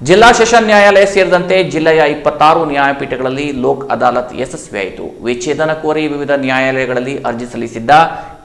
ಜಿಲ್ಲಾ ಸೆಷನ್ ನ್ಯಾಯಾಲಯ ಸೇರಿದಂತೆ ಜಿಲ್ಲೆಯ ಇಪ್ಪತ್ತಾರು ನ್ಯಾಯಪೀಠಗಳಲ್ಲಿ ಲೋಕ್ ಅದಾಲತ್ ಯಶಸ್ವಿಯಾಯಿತು ವಿಚ್ಛೇದನ ಕೋರಿ ವಿವಿಧ ನ್ಯಾಯಾಲಯಗಳಲ್ಲಿ ಅರ್ಜಿ ಸಲ್ಲಿಸಿದ್ದ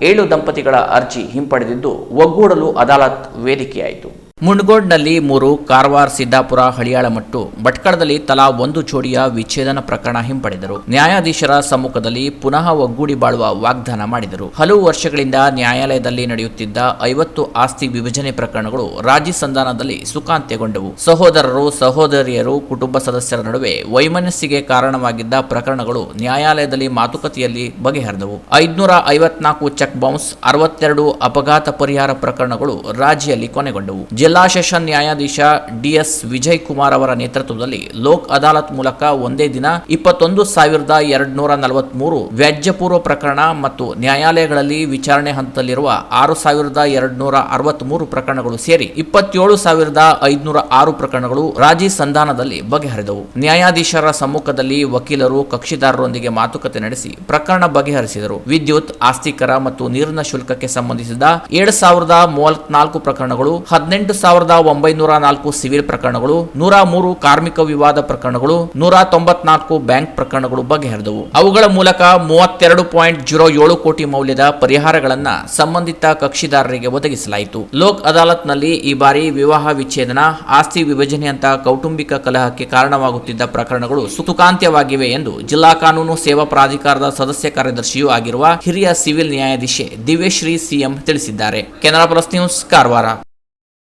ಏಳು ದಂಪತಿಗಳ ಅರ್ಜಿ ಹಿಂಪಡೆದಿದ್ದು, ಒಗ್ಗೂಡಲು ಅದಾಲತ್ ವೇದಿಕೆಯಾಯಿತು. ಮುಂಡಗೋಡ್ನಲ್ಲಿ ಮೂರು, ಕಾರವಾರ, ಸಿದ್ದಾಪುರ ಹಳಿಯಾಳಮಟ್ಟು ಭಟ್ಕಳದಲ್ಲಿ ತಲಾ ಒಂದು ಜೋಡಿಯ ವಿಚ್ಛೇದನ ಪ್ರಕರಣ ಹಿಂಪಡೆದರು. ನ್ಯಾಯಾಧೀಶರ ಸಮ್ಮುಖದಲ್ಲಿ ಪುನಃ ಒಗ್ಗೂಡಿ ಬಾಳುವ ವಾಗ್ದಾನ ಮಾಡಿದರು. ಹಲವು ವರ್ಷಗಳಿಂದ ನ್ಯಾಯಾಲಯದಲ್ಲಿ ನಡೆಯುತ್ತಿದ್ದ ಐವತ್ತು ಆಸ್ತಿ ವಿಭಜನೆ ಪ್ರಕರಣಗಳು ರಾಜಿ ಸಂಧಾನದಲ್ಲಿ ಸುಖಾಂತ್ಯಗೊಂಡವು. ಸಹೋದರರು, ಸಹೋದರಿಯರು, ಕುಟುಂಬ ಸದಸ್ಯರ ನಡುವೆ ವೈಮನಸ್ಸಿಗೆ ಕಾರಣವಾಗಿದ್ದ ಪ್ರಕರಣಗಳು ನ್ಯಾಯಾಲಯದಲ್ಲಿ ಮಾತುಕತೆಯಲ್ಲಿ ಬಗೆಹರಿದವು. ಐದುನೂರ ಐವತ್ನಾಲ್ಕು ಚೆಕ್ ಬೌನ್ಸ್ ಅರವತ್ತೆರಡು ಅಪಘಾತ ಪರಿಹಾರ ಪ್ರಕರಣಗಳು ರಾಜಿಯಲ್ಲಿ ಕೊನೆಗೊಂಡವು. ಜಿಲ್ಲಾ ಸೆಷನ್ ನ್ಯಾಯಾಧೀಶ ಡಿಎಸ್ ವಿಜಯ್ ಕುಮಾರ್ ಅವರ ನೇತೃತ್ವದಲ್ಲಿ ಲೋಕ್ ಅದಾಲತ್ ಮೂಲಕ ಒಂದೇ ದಿನ ಇಪ್ಪತ್ತೊಂದು ಸಾವಿರದ ಎರಡ್ನೂರ ನಲವತ್ಮೂರು ವ್ಯಾಜ್ಯಪೂರ್ವ ಪ್ರಕರಣ ಮತ್ತು ನ್ಯಾಯಾಲಯಗಳಲ್ಲಿ ವಿಚಾರಣೆ ಹಂತದಲ್ಲಿರುವ ಆರು ಸಾವಿರದ ಎರಡ್ನೂರ ಅರವತ್ಮೂರು ಪ್ರಕರಣಗಳು ಸೇರಿ ಇಪ್ಪತ್ತೇಳು ಸಾವಿರದ ಐದುನೂರ ಆರು ಪ್ರಕರಣಗಳು ರಾಜಿ ಸಂಧಾನದಲ್ಲಿ ಬಗೆಹರಿದವು. ನ್ಯಾಯಾಧೀಶರ ಸಮ್ಮುಖದಲ್ಲಿ ವಕೀಲರು, ಕಕ್ಷಿದಾರರೊಂದಿಗೆ ಮಾತುಕತೆ ನಡೆಸಿ ಪ್ರಕರಣ ಬಗೆಹರಿಸಿದರು. ವಿದ್ಯುತ್ ಆಸ್ತಿಕರ ಮತ್ತು ನೀರಿನ ಶುಲ್ಕಕ್ಕೆ ಸಂಬಂಧಿಸಿದ ಏಳು ಸಾವಿರದ ಮೂವತ್ನಾಲ್ಕು ಪ್ರಕರಣಗಳು ಹದಿನೆಂಟು ಸಾವಿರದ ಒಂಬೈನೂರ ನಾಲ್ಕು ಸಿವಿಲ್ ಪ್ರಕರಣಗಳು ನೂರ ಮೂರು ಕಾರ್ಮಿಕ ವಿವಾದ ಪ್ರಕರಣಗಳು ನೂರ ತೊಂಬತ್ನಾಲ್ಕು ಬ್ಯಾಂಕ್ ಪ್ರಕರಣಗಳು ಬಗೆಹರಿದವು. ಅವುಗಳ ಮೂಲಕ ಮೂವತ್ತೆರಡು ಪಾಯಿಂಟ್ ಜೀರೋ ಏಳು ಕೋಟಿ ಮೌಲ್ಯದ ಪರಿಹಾರಗಳನ್ನ ಸಂಬಂಧಿತ ಕಕ್ಷಿದಾರರಿಗೆ ಒದಗಿಸಲಾಯಿತು. ಲೋಕ್ ಅದಾಲತ್ನಲ್ಲಿ ಈ ಬಾರಿ ವಿವಾಹ ವಿಚ್ಛೇದನ, ಆಸ್ತಿ ವಿಭಜನೆಯಂತ ಕೌಟುಂಬಿಕ ಕಲಹಕ್ಕೆ ಕಾರಣವಾಗುತ್ತಿದ್ದ ಪ್ರಕರಣಗಳು ಸುಖಾಂತ್ಯವಾಗಿವೆ ಎಂದು ಜಿಲ್ಲಾ ಕಾನೂನು ಸೇವಾ ಪ್ರಾಧಿಕಾರದ ಸದಸ್ಯ ಕಾರ್ಯದರ್ಶಿಯೂ ಆಗಿರುವ ಹಿರಿಯ ಸಿವಿಲ್ ನ್ಯಾಯಾಧೀಶೆ ದಿವ್ಯಶ್ರೀ ಸಿಎಂ ತಿಳಿಸಿದ್ದಾರೆ. Canara plus news, Karwar.